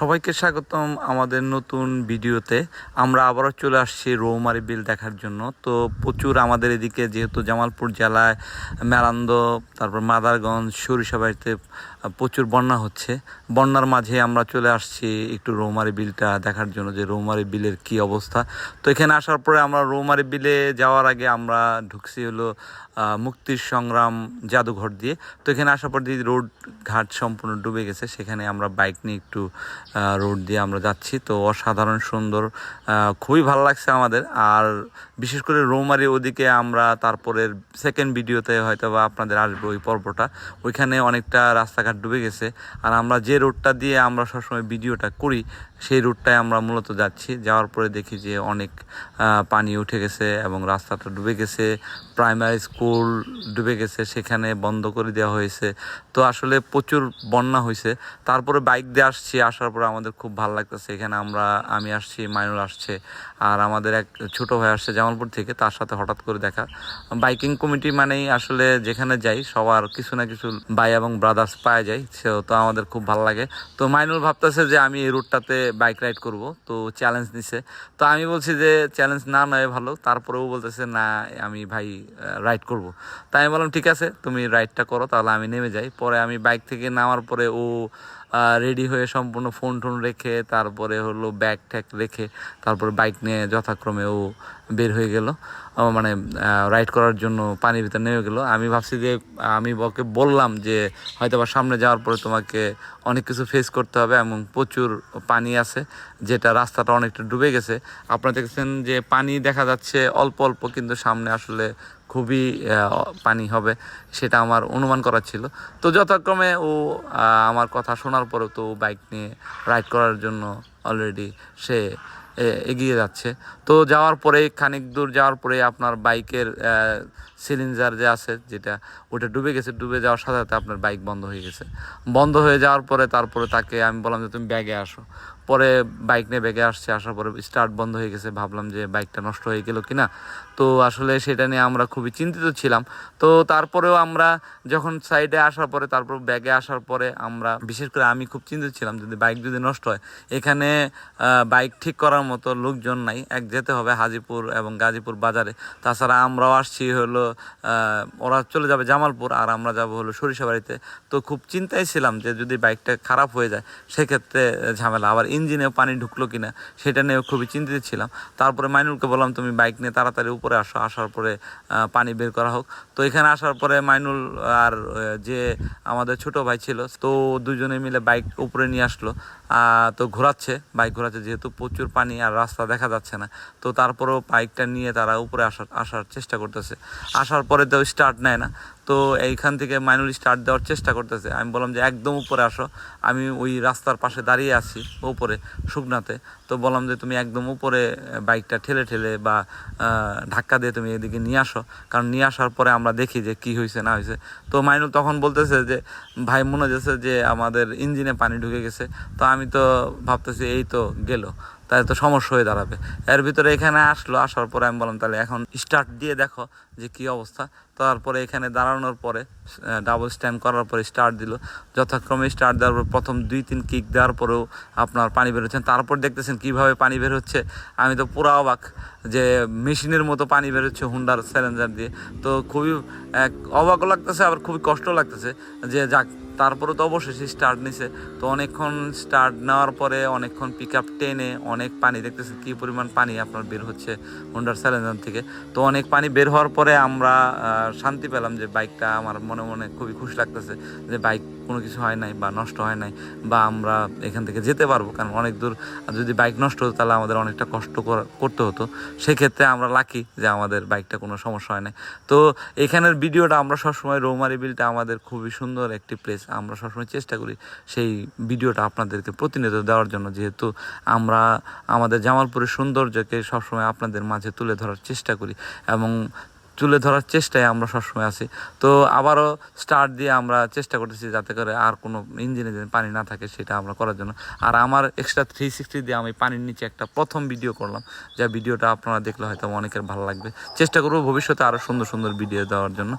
সবাইকে স্বাগতম আমাদের নতুন ভিডিওতে। আমরা আবারও চলে আসছি রৌমারি বিল দেখার জন্য। তো প্রচুর আমাদের এদিকে যেহেতু জামালপুর জেলায় মেলান্দ, তারপর মাদারগঞ্জ সরিষাবাড়িতে প্রচুর বন্যা হচ্ছে। বন্যার মাঝে আমরা চলে আসছি একটু রৌমারি বিলটা দেখার জন্য যে রৌমারি বিলের কি অবস্থা। তো এখানে আসার পরে আমরা রৌমারি বিলে যাওয়ার আগে আমরা ঢুকছি হলো মুক্তির সংগ্রাম জাদুঘর দিয়ে। তো এখানে আসার পর দিয়ে রোড ঘাট সম্পূর্ণ ডুবে গেছে, সেখানে আমরা বাইক নিয়ে একটু রোড দিয়ে আমরা যাচ্ছি। তো অসাধারণ সুন্দর খুবই ভালো লাগছে আমাদের। আর বিশেষ করে রৌমারি ওদিকে আমরা তারপরের সেকেন্ড ভিডিওতে হয়তো বা আপনাদের আসবে ওই পর্বটা। ওইখানে অনেকটা রাস্তাঘাট ডুবে গেছে। আর আমরা যে রোডটা দিয়ে আমরা সবসময় ভিডিওটা করি সেই রুটটায় আমরা মূলত যাচ্ছি। যাওয়ার পরে দেখি যে অনেক পানি উঠে গেছে এবং রাস্তাটা ডুবে গেছে। প্রাইমারি স্কুল ডুবে গেছে, সেখানে বন্ধ করে দেওয়া হয়েছে। তো আসলে প্রচুর বন্যা হয়েছে। তারপরে বাইক দিয়ে আসছি, আসার পরে আমাদের খুব ভালো লাগতেছে। এখানে আমরা, আমি আসছি, মাইনুল আসছে। আর আমাদের এক ছোট ভাই আসছে জামালপুর থেকে, তার সাথে হঠাৎ করে দেখা। বাইকিং কমিটি মানেই আসলে যেখানে যাই, সবার কিছু না কিছু ভাই এবং ব্রাদার্স পাওয়া যায়। সেও তো আমাদের খুব ভালো লাগে। তো মাইনুল ভাবতেছে যে আমি এই রুটটাতে বাইক রাইড করব, তো চ্যালেঞ্জ নিছে। তো আমি বলছি যে চ্যালেঞ্জ না নয় ভালো, তারপরেও বলতেছে, না, আমি ভাই রাইড করব। তাই আমি বললাম, ঠিক আছে, তুমি রাইডটা করো, তাহলে আমি নেমে যাই। পরে আমি বাইক থেকে নামার পরে ও রেডি হয়ে সম্পূর্ণ ফোন টোন রেখে তারপরে হলো ব্যাগ ট্যাগ রেখে তারপরে বাইক নিয়ে যথাক্রমে ও বের হয়ে গেল। মানে রাইড করার জন্য পানির ভিতরে নেমে গেল। আমি ভাবছি যে, আমি ওকে বললাম যে হয়তো বা সামনে যাওয়ার পরে তোমাকে অনেক কিছু ফেস করতে হবে এবং প্রচুর পানি আছে, যেটা রাস্তাটা অনেকটা ডুবে গেছে। আপনারা দেখছেন যে পানি দেখা যাচ্ছে অল্প অল্প, কিন্তু সামনে আসলে খুবই পানি হবে, সেটা আমার অনুমান করা ছিল। তো যথাক্রমে ও আমার কথা শোনার পরেও তো বাইক নিয়ে রাইড করার জন্য অলরেডি সে এগিয়ে যাচ্ছে। তো যাওয়ার পরে খানিক দূর যাওয়ার পরে আপনার বাইকের সিলিন্ডার যে আছে, যেটা, ওটা ডুবে গেছে। ডুবে যাওয়ার সাথে সাথে আপনার বাইক বন্ধ হয়ে গেছে। বন্ধ হয়ে যাওয়ার পরে, তারপরে তাকে আমি বললাম যে, তুমি ব্যাগে আসো। পরে বাইক নিয়ে ব্যাগে আসছে, আসার পরে স্টার্ট বন্ধ হয়ে গেছে। ভাবলাম যে, বাইকটা নষ্ট হয়ে গেল কিনা? তো আসলে সেটা নিয়ে আমরা খুবই চিন্তিত ছিলাম। তো তারপরেও আমরা যখন সাইডে আসার পরে, তারপর ব্যাগে আসার পরে আমরা, বিশেষ করে আমি খুব চিন্তিত ছিলাম যদি বাইক যদি নষ্ট হয়, এখানে বাইক ঠিক করার মতো লোকজন নাই। এক যেতে হবে হাজিপুর এবং গাজীপুর বাজারে। তাছাড়া আমরাও আসছি হলো ওরা চলে যাবে জামালপুর আর আমরা যাব হলো সরিষাবাড়িতে তো খুব চিন্তায় ছিলাম যে যদি বাইকটা খারাপ হয়ে যায়, সেক্ষেত্রে ঝামেলা। আবার ইঞ্জিনেও পানি ঢুকলো কিনা, সেটা নিয়েও খুবই চিন্তিত ছিলাম। তারপরে মাইনুলকে বললাম, তুমি বাইক নিয়ে তাড়াতাড়ি উপরে আসো। আসার পরে পানি বের করা হোক। তো এখানে আসার পরে মাইনুল আর যে আমাদের ছোট ভাই ছিল, তো দুজনে মিলে বাইক উপরে নিয়ে আসলো। তো ঘোরাচ্ছে। বাইক ঘোরাচ্ছে যেহেতু প্রচুর পানি আর রাস্তা দেখা যাচ্ছে না, তো তারপরেও বাইকটা নিয়ে তারা উপরে আসার আসার চেষ্টা করতেছে। আসার পরে তো স্টার্ট নেয় না। তো এইখান থেকে মাইনুল স্টার্ট দেওয়ার চেষ্টা করতেছে। আমি বললাম যে, একদম উপরে আসো। আমি ওই রাস্তার পাশে দাঁড়িয়ে আছি, উপরে, শুকনাতে। তো বললাম যে, তুমি একদম উপরে বাইকটা ঠেলে ঠেলে বা ধাক্কা দিয়ে তুমি এদিকে নিয়ে আসো। কারণ নিয়ে আসার পরে আমরা দেখি যে, কি হয়েছে না হয়েছে তো মাইনুল তখন বলতেছে যে, ভাই, মনে হচ্ছে যে, আমাদের ইঞ্জিনে পানি ঢুকে গেছে। তো আমি তো ভাবতেছি, এই তো গেল। তাহলে তো সমস্যা হয়ে দাঁড়াবে। এর ভিতরে এখানে আসলো, আসার পরে আমি বললাম, তাহলে এখন স্টার্ট দিয়ে দেখো যে কি অবস্থা। তারপরে এখানে দাঁড়ানোর পরে ডাবল স্ট্যান্ড করার পরে স্টার্ট দিল। যথাক্রমে স্টার্ট দেওয়ার পর প্রথম দুই তিন কিক দেওয়ার পরেও আপনার পানি বের হচ্ছে। তারপর দেখতেছেন কীভাবে পানি বের হচ্ছে। আমি তো পুরো অবাক যে মেশিনের মতো পানি বের হচ্ছে হুন্ডার স্যালেঞ্জার দিয়ে। তো খুবই অবাকও লাগতেছে, আবার খুবই কষ্ট লাগতেছে যে যাক তারপরে তো অবশেষে স্টার্ট নিছে। তো অনেকক্ষণ স্টার্ট নেওয়ার পরে অনেকক্ষণ পিক আপ টেনে অনেক পানি দেখতেছে কী পরিমাণ পানি আপনার বের হচ্ছে হোন্ডার স্যালেঞ্জার থেকে। তো অনেক পানি বের হওয়ার পরে আমরা শান্তি পেলাম যে বাইকটা আমার মনে মনে খুবই খুশি লাগতেছে যে বাইক কোনো কিছু হয় নাই বা নষ্ট হয় নাই বা আমরা এখান থেকে যেতে পারব, কারণ অনেক দূর যদি বাইক নষ্ট হতো তাহলে আমাদের অনেকটা কষ্ট করা- করতে হতো। সেক্ষেত্রে আমরা লাকি যে আমাদের বাইকটা কোনো সমস্যা হয় নাই। তো এখানের ভিডিওটা আমরা সবসময় রৌমারি বিলটা আমাদের খুবই সুন্দর একটি প্লেস আমরা সবসময় চেষ্টা করি সেই ভিডিওটা আপনাদেরকে প্রতিনিয়ত দেওয়ার জন্য, যেহেতু আমরা আমাদের জামালপুরের সৌন্দর্যকে সবসময় আপনাদের মাঝে তুলে ধরার চেষ্টা করি এবং তুলে ধরার চেষ্টায় আমরা সবসময় আছি। তো আবারও স্টার্ট দিয়ে আমরা চেষ্টা করতেছি যাতে করে আর কোনো ইঞ্জিনে যেন পানি না থাকে, সেটা আমরা করার জন্য। আর আমার এক্সট্রা থ্রি সিক্সটি দিয়ে আমি পানির নিচে একটা প্রথম ভিডিও করলাম, যা ভিডিওটা আপনারা দেখলে হয়তো অনেকের ভালো লাগবে। চেষ্টা করব ভবিষ্যতে আরও সুন্দর সুন্দর ভিডিও দেওয়ার জন্য।